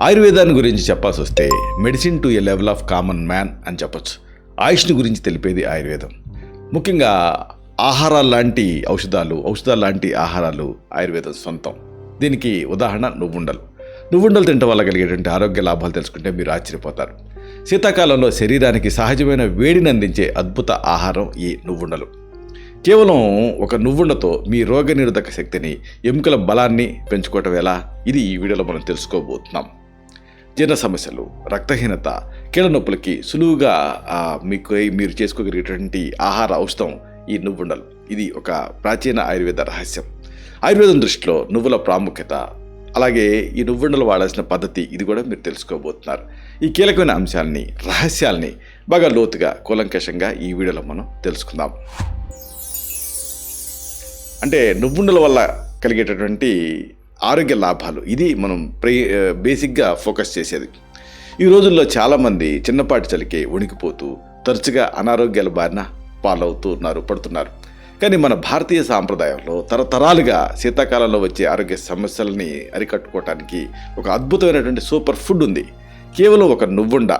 ఆయుర్వేదాన్ని గురించి చెప్పాల్సి వస్తే medicine to a level of common man అని చెప్పొచ్చు. ఆయుష్ని గురించి తెలిపేది ఆయుర్వేదం. ముఖ్యంగా ఆహారాలు లాంటి ఔషధాలు ఔషధాలు లాంటి ఆహారాలు ఆయుర్వేదం సొంతం. దీనికి ఉదాహరణ నువ్వుండలు. నువ్వుండలు తినడం వల్ల కలిగేటువంటి ఆరోగ్య లాభాలు తెలుసుకుంటే మీరు ఆశ్చర్యపోతారు. శీతాకాలంలో శరీరానికి సహజమైన వేడిని అందించే అద్భుత ఆహారం ఈ నువ్వుండలు. కేవలం ఒక నువ్వుండతో మీ రోగనిరోధక శక్తిని ఎముకల బలాన్ని పెంచుకోవటం ఎలా? ఇది ఈ వీడియోలో మనం తెలుసుకోబోతున్నాం. జీర్ణ సమస్యలు రక్తహీనత కీళ్ళనొప్పులకి సులువుగా మీకు మీరు చేసుకోగలిగేటువంటి ఆహార ఔషధం ఈ నువ్వుండలు. ఇది ఒక ప్రాచీన ఆయుర్వేద రహస్యం. ఆయుర్వేదం దృష్టిలో నువ్వుల ప్రాముఖ్యత అలాగే ఈ నువ్వుండలు వాడాల్సిన పద్ధతి ఇది కూడా మీరు తెలుసుకోబోతున్నారు. ఈ కీలకమైన అంశాలని రహస్యాల్ని బాగా లోతుగా కూలంకషంగా ఈ వీడియోలో మనం తెలుసుకుందాం. అంటే నువ్వుండల వల్ల కలిగేటటువంటి ఆరోగ్య లాభాలు. ఇది మనం ప్రే బేసిక్గా ఫోకస్ చేసేది. ఈ రోజుల్లో చాలామంది చిన్నపాటి చలికి వణికిపోతూ తరచుగా అనారోగ్యాల బారిన పాలవుతూ ఉన్నారు పడుతున్నారు. కానీ మన భారతీయ సాంప్రదాయంలో తరతరాలుగా శీతాకాలంలో వచ్చే ఆరోగ్య సమస్యలని అరికట్టుకోవటానికి ఒక అద్భుతమైనటువంటి సూపర్ ఫుడ్ ఉంది. కేవలం ఒక నువ్వుండ.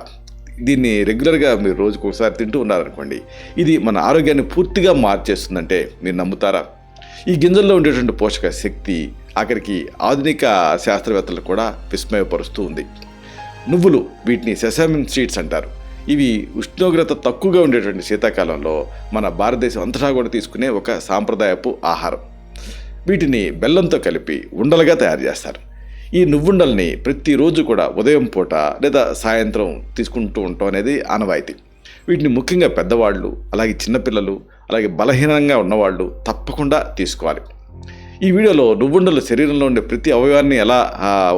దీన్ని రెగ్యులర్గా మీరు రోజుకు ఒకసారి తింటూ ఉన్నారనుకోండి ఇది మన ఆరోగ్యాన్ని పూర్తిగా మార్చేస్తుందంటే మీరు నమ్ముతారా? ఈ గింజల్లో ఉండేటువంటి పోషక శక్తి ఆఖరికి ఆధునిక శాస్త్రవేత్తలు కూడా విస్మయపరుస్తూ ఉంది. నువ్వులు వీటిని సెసామిన్ సీడ్స్ అంటారు. ఇవి ఉష్ణోగ్రత తక్కువగా ఉండేటువంటి శీతాకాలంలో మన భారతదేశం అంతటా కూడా తీసుకునే ఒక సాంప్రదాయపు ఆహారం. వీటిని బెల్లంతో కలిపి ఉండలుగా తయారు చేస్తారు. ఈ నువ్వుండల్ని ప్రతిరోజు కూడా ఉదయం పూట లేదా సాయంత్రం తీసుకుంటూ ఉండటం అనేది ఆనవాయితీ. వీటిని ముఖ్యంగా పెద్దవాళ్ళు అలాగే చిన్నపిల్లలు అలాగే బలహీనంగా ఉన్నవాళ్ళు తప్పకుండా తీసుకోవాలి. ఈ వీడియోలో నువ్వుండలు శరీరంలో ఉండే ప్రతి అవయవాన్ని ఎలా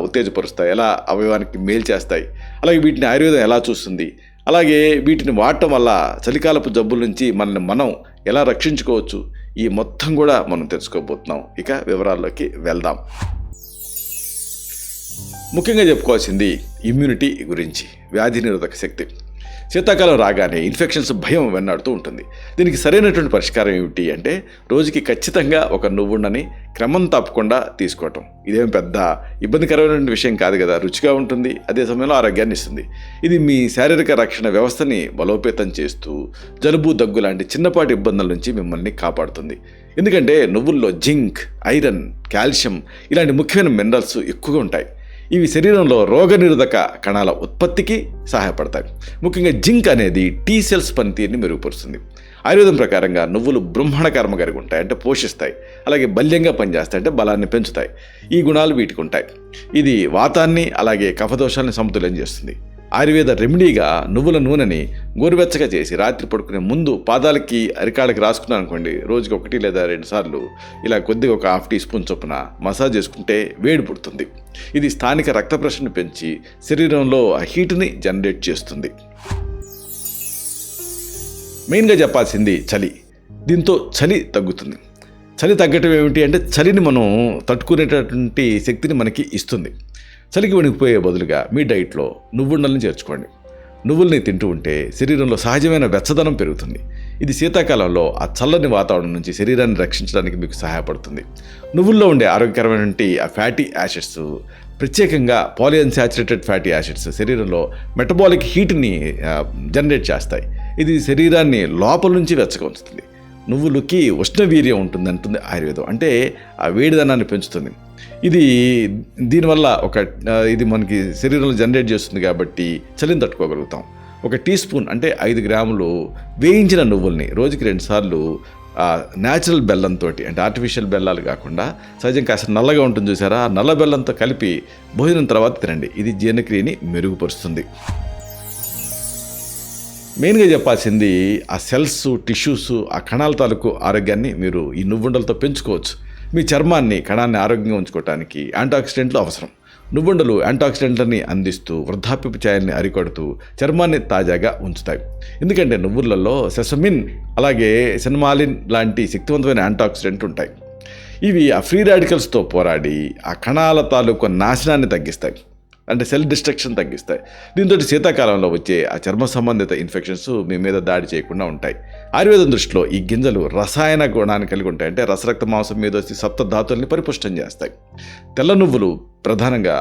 ఉత్తేజపరుస్తాయి ఎలా అవయవానికి మేలు చేస్తాయి అలాగే వీటిని ఆయుర్వేదం ఎలా చూస్తుంది అలాగే వీటిని వాడటం వల్ల చలికాలపు జబ్బుల నుంచి మనల్ని మనం ఎలా రక్షించుకోవచ్చు ఈ మొత్తం కూడా మనం తెలుసుకోబోతున్నాం. ఇక వివరాల్లోకి వెళ్దాం. ముఖ్యంగా చెప్పుకోవాల్సింది ఇమ్యూనిటీ గురించి వ్యాధి నిరోధక శక్తి. శీతాకాలం రాగానే ఇన్ఫెక్షన్స్ భయం వెన్నాడుతూ ఉంటుంది. దీనికి సరైనటువంటి పరిష్కారం ఏమిటి అంటే రోజుకి ఖచ్చితంగా ఒక నువ్వుండని క్రమం తప్పకుండా తీసుకోవటం. ఇదేం పెద్ద ఇబ్బందికరమైన విషయం కాదు కదా రుచిగా ఉంటుంది అదే సమయంలో ఆరోగ్యాన్ని ఇస్తుంది. ఇది మీ శారీరక రక్షణ వ్యవస్థని బలోపేతం చేస్తూ జలుబు దగ్గు లాంటి చిన్నపాటి ఇబ్బందుల నుంచి మిమ్మల్ని కాపాడుతుంది. ఎందుకంటే నువ్వుల్లో జింక్ ఐరన్ కాల్షియం ఇలాంటి ముఖ్యమైన మినరల్స్ ఎక్కువగా ఉంటాయి. ఇవి శరీరంలో రోగనిరోధక కణాల ఉత్పత్తికి సహాయపడతాయి. ముఖ్యంగా జింక్ అనేది టీ సెల్స్ పనితీరుని మెరుగుపరుస్తుంది. ఆయుర్వేదం ప్రకారంగా నువ్వులు బ్రహ్మణకర్మ కలిగి ఉంటాయి అంటే పోషిస్తాయి. అలాగే బల్యంగా పనిచేస్తాయి అంటే బలాన్ని పెంచుతాయి. ఈ గుణాలు వీటికి ఉంటాయి. ఇది వాతాన్ని అలాగే కఫదోషాన్ని సమతుల్యం చేస్తుంది. ఆయుర్వేద రెమెడీగా నువ్వుల నూనెని గోరువెచ్చగా చేసి రాత్రి పడుకునే ముందు పాదాలకి అరికాళ్ళకి రాసుకున్నాను అనుకోండి రోజుకి ఒకటి లేదా రెండు సార్లు ఇలా కొద్దిగా ఒక హాఫ్ టీ స్పూన్ చొప్పున మసాజ్ చేసుకుంటే వేడి పుడుతుంది. ఇది స్థానిక రక్త ప్రసరణ పెంచి శరీరంలో ఆ హీట్ని జనరేట్ చేస్తుంది. మెయిన్గా చెప్పాల్సింది చలి. దీంతో చలి తగ్గుతుంది. చలి తగ్గటం ఏమిటి అంటే చలిని మనం తట్టుకునేటటువంటి శక్తిని మనకి ఇస్తుంది. చలికి వణికిపోయే బదులుగా మీ డైట్లో నువ్వుండల్ని చేర్చుకోండి. నువ్వుల్ని తింటూ ఉంటే శరీరంలో సహజమైన వెచ్చదనం పెరుగుతుంది. ఇది శీతాకాలంలో ఆ చల్లని వాతావరణం నుంచి శరీరాన్ని రక్షించడానికి మీకు సహాయపడుతుంది. నువ్వుల్లో ఉండే ఆరోగ్యకరమైనటువంటి ఆ ఫ్యాటీ యాసిడ్స్ ప్రత్యేకంగా పాలియన్సాచురేటెడ్ ఫ్యాటీ యాసిడ్స్ శరీరంలో మెటబాలిక్ హీట్ని జనరేట్ చేస్తాయి. ఇది శరీరాన్ని లోపల నుంచి వెచ్చగా ఉంచుతుంది. నువ్వులకి ఉష్ణవీర్యం ఉంటుంది అంటుంది ఆయుర్వేదం. అంటే ఆ వేడిదనాన్ని పెంచుతుంది. ఇది దీనివల్ల ఒక ఇది మనకి శరీరంలో జనరేట్ చేస్తుంది కాబట్టి చలిని తట్టుకోగలుగుతాం. ఒక టీ స్పూన్ అంటే ఐదు గ్రాములు వేయించిన నువ్వుల్ని రోజుకి రెండుసార్లు న్యాచురల్ బెల్లంతో అంటే ఆర్టిఫిషియల్ బెల్లాలు కాకుండా సహజం కాస్త నల్లగా ఉంటుంది చూసారా? ఆ నల్ల బెల్లంతో కలిపి భోజనం తర్వాత తినండి. ఇది జీర్ణక్రియని మెరుగుపరుస్తుంది. మెయిన్గా చెప్పాల్సింది ఆ సెల్స్ టిష్యూస్ ఆ కణాల తాలూకు ఆరోగ్యాన్ని మీరు ఈ నువ్వుండలతో పెంచుకోవచ్చు. మీ చర్మాన్ని కణాన్ని ఆరోగ్యంగా ఉంచుకోవటానికి యాంటాక్సిడెంట్లు అవసరం. నువ్వుండలు యాంటాక్సిడెంట్లని అందిస్తూ వృద్ధాప్యపు ఛాయల్ని అరికడుతూ చర్మాన్ని తాజాగా ఉంచుతాయి. ఎందుకంటే నువ్వులలో సెసమిన్ అలాగే సెనమాలిన్ లాంటి శక్తివంతమైన యాంటాక్సిడెంట్ ఉంటాయి. ఇవి ఆ ఫ్రీ రాడికల్స్తో పోరాడి ఆ కణాల తాలూకు నాశనాన్ని తగ్గిస్తాయి. అంటే సెల్ డిస్ట్రక్షన్ తగ్గిస్తాయి. దీంతో శీతాకాలంలో వచ్చే ఆ చర్మ సంబంధిత ఇన్ఫెక్షన్స్ మీ మీద దాడి చేయకుండా ఉంటాయి. ఆయుర్వేదం దృష్టిలో ఈ గింజలు రసాయన గుణాన్ని కలిగి ఉంటాయి. అంటే రసరక్త మాంసం మీద వచ్చి సప్త ధాతుల్ని పరిపుష్టం చేస్తాయి. తెల్ల నువ్వులు ప్రధానంగా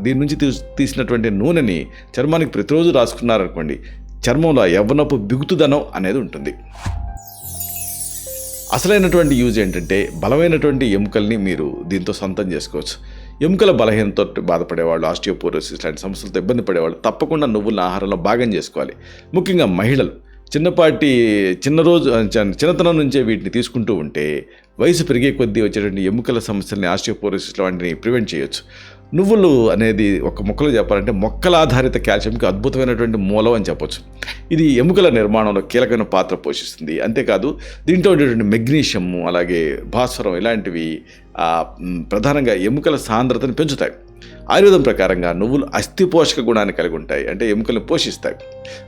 దీని నుంచి తీసినటువంటి నూనెని చర్మానికి ప్రతిరోజు రాసుకున్నారనుకోండి చర్మంలో యవ్వనపు బిగుతుదనం అనేది ఉంటుంది. అసలైనటువంటి యూజ్ ఏంటంటే బలమైనటువంటి ఎముకల్ని మీరు దీంతో సొంతం చేసుకోవచ్చు. ఎముకల బలహీనతో బాధపడేవాళ్ళు ఆస్టియోపోరోసిస్ లాంటి సమస్యలతో ఇబ్బంది పడేవాళ్ళు తప్పకుండా నువ్వుల ఆహారంలో భాగం చేసుకోవాలి. ముఖ్యంగా మహిళలు చిన్నపాటి చిన్న రోజు చిన్నతనం నుంచే వీటిని తీసుకుంటూ ఉంటే వయసు పెరిగే కొద్దీ వచ్చేటువంటి ఎముకల సమస్యల్ని ఆస్టియోపోరోసిస్ లాంటివి ప్రివెంట్ చేయొచ్చు. నువ్వులు అనేది ఒక మొక్కలు చెప్పాలంటే మొక్కల ఆధారిత కాల్షియంకి అద్భుతమైనటువంటి మూలం అని చెప్పొచ్చు. ఇది ఎముకల నిర్మాణంలో కీలకమైన పాత్ర పోషిస్తుంది. అంతేకాదు దీంట్లో ఉండేటువంటి మెగ్నీషియము అలాగే భాస్వరం ఇలాంటివి ప్రధానంగా ఎముకల సాంద్రతను పెంచుతాయి. ఆయుర్వేదం ప్రకారంగా నువ్వులు అస్థి పోషక గుణాన్ని కలిగి ఉంటాయి. అంటే ఎముకలను పోషిస్తాయి.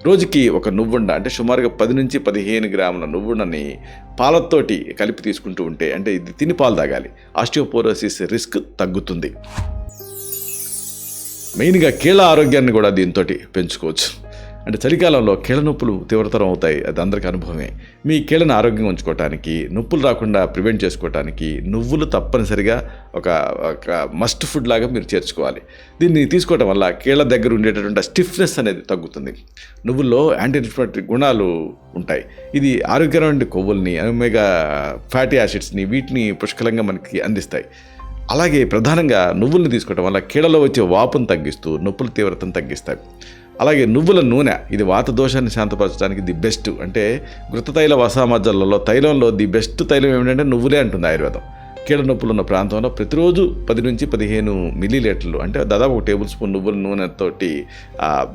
రోజుకి ఒక నువ్వుండ అంటే సుమారుగా పది నుంచి పదిహేను గ్రాముల నువ్వుండని పాలతోటి కలిపి తీసుకుంటూ ఉంటే అంటే ఇది తిని పాలు తాగాలి. ఆస్టియోపోరోసిస్ రిస్క్ తగ్గుతుంది. మెయిన్గా కీళ్ళ ఆరోగ్యాన్ని కూడా దీంతో పెంచుకోవచ్చు. అంటే చలికాలంలో కీళ్ళ నొప్పులు తీవ్రతరం అవుతాయి. అది అందరికీ అనుభవమే. మీ కీళ్ళను ఆరోగ్యంగా ఉంచుకోవటానికి నొప్పులు రాకుండా ప్రివెంట్ చేసుకోవటానికి నువ్వులు తప్పనిసరిగా ఒక ఒక మస్ట్ ఫుడ్ లాగా మీరు చేర్చుకోవాలి. దీన్ని తీసుకోవటం వల్ల కీళ్ళ దగ్గర ఉండేటటువంటి స్టిఫ్నెస్ అనేది తగ్గుతుంది. నువ్వుల్లో యాంటీ ఇన్ఫ్లమేటరీ గుణాలు ఉంటాయి. ఇది ఆరోగ్యకరమైన కొవ్వుల్ని ఒమేగా ఫ్యాటీ యాసిడ్స్ని వీటిని పుష్కలంగా మనకి అందిస్తాయి. అలాగే ప్రధానంగా నువ్వుల్ని తీసుకోవడం వల్ల కీళ్ళలో వచ్చే వాపును తగ్గిస్తూ నొప్పుల తీవ్రతను తగ్గిస్తాయి. అలాగే నువ్వుల నూనె ఇది వాత దోషాన్ని శాంతపరచడానికి ది బెస్ట్ అంటే గృత తైల వసామజ్జలలో తైలంలో ది బెస్ట్ తైలం ఏమిటంటే నువ్వులే అంటుంది ఆయుర్వేదం. కీళ్ళ నొప్పులు ఉన్న ప్రాంతంలో ప్రతిరోజు పది నుంచి పదిహేను మిల్లీలీటర్లు అంటే దాదాపు ఒక టేబుల్ స్పూన్ నువ్వుల నూనెతోటి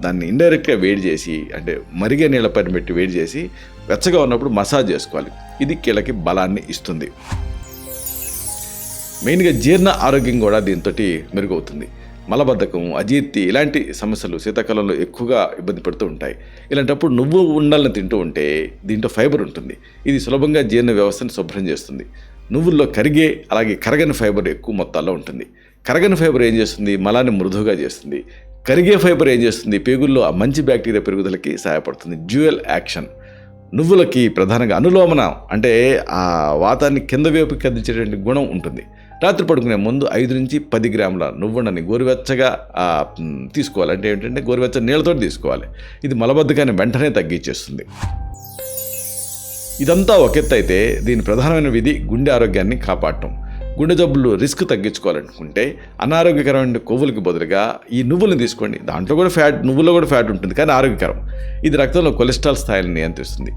దాన్ని ఇండైరెక్ట్గా వేడి చేసి అంటే మరిగే నీళ్ళ పైన పెట్టి వేడి చేసి వెచ్చగా ఉన్నప్పుడు మసాజ్ చేసుకోవాలి. ఇది కీళ్ళకి బలాన్ని ఇస్తుంది. మెయిన్గా జీర్ణ ఆరోగ్యం కూడా దీంతో మెరుగవుతుంది. మలబద్ధకం అజీర్తి ఇలాంటి సమస్యలు శీతాకాలంలో ఎక్కువగా ఇబ్బంది పడుతూ ఉంటాయి. ఇలాంటప్పుడు నువ్వు ఉండాలని తింటూ ఉంటే దీంట్లో ఫైబర్ ఉంటుంది. ఇది సులభంగా జీర్ణ వ్యవస్థను శుభ్రం చేస్తుంది. నువ్వుల్లో కరిగే అలాగే కరగని ఫైబర్ ఎక్కువ మొత్తాల్లో ఉంటుంది. కరగని ఫైబర్ ఏం చేస్తుంది? మలాన్ని మృదువుగా చేస్తుంది. కరిగే ఫైబర్ ఏం చేస్తుంది? పేగుల్లో ఆ మంచి బ్యాక్టీరియా పెరుగుదలకి సహాయపడుతుంది. Dual action. నువ్వులకి ప్రధానంగా అనులోమన అంటే ఆ వాతాన్ని కింద వైపుకి అందించేటువంటి గుణం ఉంటుంది. రాత్రి పడుకునే ముందు ఐదు నుంచి పది గ్రాముల నువ్వులని గోరువెచ్చగా తీసుకోవాలి. అంటే ఏంటంటే గోరువెచ్చని నీళ్ళతో తీసుకోవాలి. ఇది మలబద్ధకాన్ని వెంటనే తగ్గించేస్తుంది. ఇదంతా ఒక ఎత్తు అయితే దీని ప్రధానమైన విధి గుండె ఆరోగ్యాన్ని కాపాడటం. గుండె జబ్బులు రిస్క్ తగ్గించుకోవాలనుకుంటే అనారోగ్యకరమైన కొవ్వులకి బదులుగా ఈ నువ్వులను తీసుకోండి. దాంట్లో కూడా ఫ్యాట్ నువ్వుల్లో కూడా ఫ్యాట్ ఉంటుంది కానీ ఆరోగ్యకరం. ఇది రక్తంలో కొలెస్ట్రాల్ స్థాయిని నియంత్రిస్తుంది.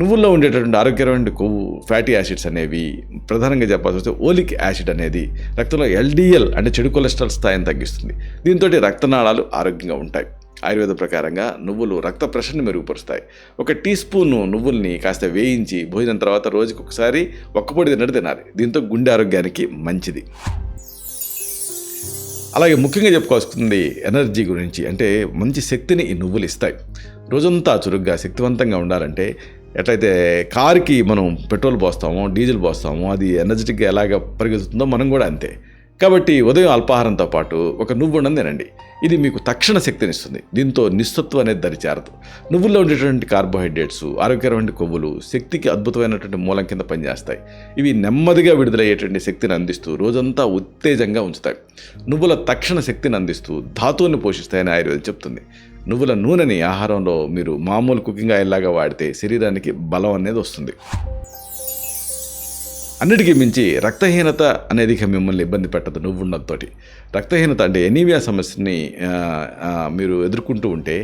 నువ్వుల్లో ఉండేటటువంటి ఆరోగ్యకరమైన కొవ్వు ఫ్యాటీ యాసిడ్స్ అనేవి ప్రధానంగా చెప్పాల్సి వస్తే ఓలిక్ యాసిడ్ అనేది రక్తంలో ఎల్డిఎల్ అంటే చెడు కొలెస్ట్రాల్ స్థాయిని తగ్గిస్తుంది. దీంతో రక్తనాళాలు ఆరోగ్యంగా ఉంటాయి. ఆయుర్వేద ప్రకారంగా నువ్వులు రక్త ప్రెషర్ని మెరుగుపరుస్తాయి. ఒక టీ స్పూను నువ్వుల్ని కాస్త వేయించి భోజనం తర్వాత రోజుకి ఒకసారి ఒక్కపొడి తిన్నట్టు తినాలి. దీంతో గుండె ఆరోగ్యానికి మంచిది. అలాగే ముఖ్యంగా చెప్పుకోవాల్సింది ఎనర్జీ గురించి. అంటే మంచి శక్తిని ఈ నువ్వులు ఇస్తాయి. రోజంతా చురుగ్గా శక్తివంతంగా ఉండాలంటే ఎట్లయితే కారుకి మనం పెట్రోల్ పోస్తామో డీజిల్ పోస్తామో అది ఎనర్జెటిక్గా ఎలాగ పరిగెత్తుతుందో మనం కూడా అంతే. కాబట్టి ఉదయం అల్పాహారంతో పాటు ఒక నువ్వు ఉండని తినండి ఇది మీకు తక్షణ శక్తినిస్తుంది దీంతో నిస్సత్వం అనేది దరిచేరదు నువ్వుల్లో ఉండేటువంటి కార్బోహైడ్రేట్స్ ఆరోగ్యకరమైన కొవ్వులు శక్తికి అద్భుతమైనటువంటి మూలం కింద పనిచేస్తాయి. ఇవి నెమ్మదిగా విడుదలయ్యేటువంటి శక్తిని అందిస్తూ రోజంతా ఉత్తేజంగా ఉంచుతాయి. నువ్వుల తక్షణ శక్తిని అందిస్తూ ధాతువుని పోషిస్తాయని ఆయుర్వేదం చెప్తుంది. నువ్వుల నూనెని ఆహారంలో మీరు మామూలు కుకింగ్ ఆయిల్ లాగా వాడితే శరీరానికి బలం అనేది వస్తుంది. అన్నిటికీ మించి రక్తహీనత అనేది ఇక మిమ్మల్ని ఇబ్బంది పెట్టదు నువ్వు ఉన్నతోటి రక్తహీనత అంటే ఎనీమియా సమస్యని మీరు ఎదుర్కొంటూ ఉంటే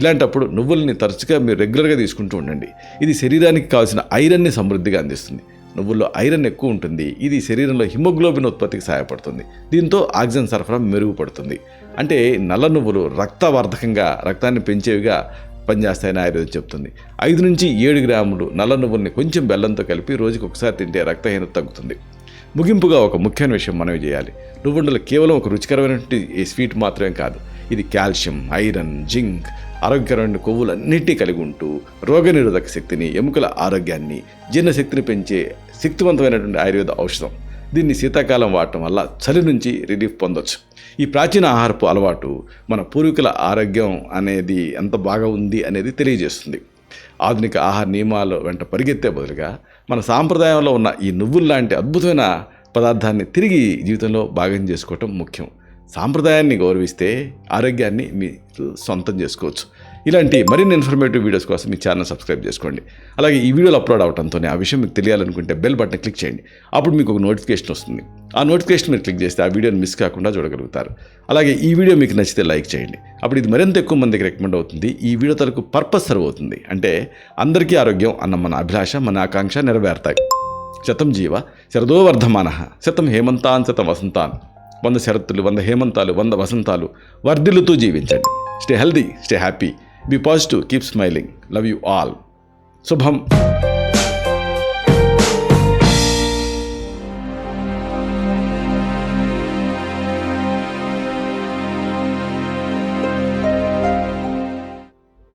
ఇలాంటప్పుడు నువ్వుల్ని తరచుగా మీరు రెగ్యులర్గా తీసుకుంటూ ఉండండి. ఇది శరీరానికి కావాల్సిన ఐరన్ని సమృద్ధిగా అందిస్తుంది. నువ్వుల్లో ఐరన్ ఎక్కువ ఉంటుంది. ఇది శరీరంలో హిమోగ్లోబిన్ ఉత్పత్తికి సహాయపడుతుంది. దీంతో ఆక్సిజన్ సరఫరా మెరుగుపడుతుంది. అంటే నల్ల నువ్వులు రక్తవర్ధకంగా రక్తాన్ని పెంచేవిగా పనిచేస్తాయని ఆయుర్వేదం చెప్తుంది. ఐదు నుంచి ఏడు గ్రాములు నల్ల నువ్వుల్ని కొంచెం బెల్లంతో కలిపి రోజుకు ఒకసారి తింటే రక్తహీనత తగ్గుతుంది. ముగింపుగా ఒక ముఖ్యమైన విషయం మనవి చేయాలి. నువ్వుండలు కేవలం ఒక రుచికరమైనటువంటి ఈ స్వీట్ మాత్రమే కాదు ఇది కాల్షియం ఐరన్ జింక్ ఆరోగ్యకరమైన కొవ్వులన్నింటినీ కలిగి ఉంటూ రోగనిరోధక శక్తిని ఎముకల ఆరోగ్యాన్ని జీర్ణశక్తిని పెంచే శక్తివంతమైనటువంటి ఆయుర్వేద ఔషధం. దీన్ని శీతాకాలం వాడటం వల్ల చలి నుంచి రిలీఫ్ పొందొచ్చు. ఈ ప్రాచీన ఆహారపు అలవాటు మన పూర్వీకుల ఆరోగ్యం అనేది ఎంత బాగా ఉంది అనేది తెలియజేస్తుంది. ఆధునిక ఆహార నియమాలు వెంట పరిగెత్తే బదులుగా మన సాంప్రదాయంలో ఉన్న ఈ నువ్వుల్లాంటి అద్భుతమైన పదార్థాన్ని తిరిగి జీవితంలో భాగం చేసుకోవటం ముఖ్యం. సాంప్రదాయాన్ని గౌరవిస్తే ఆరోగ్యాన్ని మీరు సొంతం చేసుకోవచ్చు. ఇలాంటి మరిన్ని ఇన్ఫర్మేటివ్ వీడియోస్ కోసం మీ ఛానల్ సబ్స్క్రైబ్ చేసుకోండి. అలాగే ఈ వీడియోలు అప్లోడ్ అవడంతోనే ఆ విషయం మీకు తెలియాలనుకుంటే బెల్ బటన్ క్లిక్ చేయండి. అప్పుడు మీకు ఒక నోటిఫికేషన్ వస్తుంది. ఆ నోటిఫికేషన్ మీరు క్లిక్ చేస్తే ఆ వీడియోని మిస్ కాకుండా చూడగలుగుతారు. అలాగే ఈ వీడియో మీకు నచ్చితే లైక్ చేయండి. అప్పుడు ఇది మరింత ఎక్కువ మందికి రికమెండ్ అవుతుంది. ఈ వీడియో తరకు పర్పస్ సర్వ్ అవుతుంది. అంటే అందరికీ ఆరోగ్యం అన్న మన అభిలాష మన ఆకాంక్ష నెరవేరుతాయి. శతం జీవ శరదో వర్ధమాన. శతం హేమంతాన్ శతం వసంతాన్. వంద శరత్తులు వంద హేమంతాలు వంద వసంతాలు. వర్ధిల్లుతూ జీవించండి. Stay healthy stay happy Be positive, keep smiling. Love you all. Subham.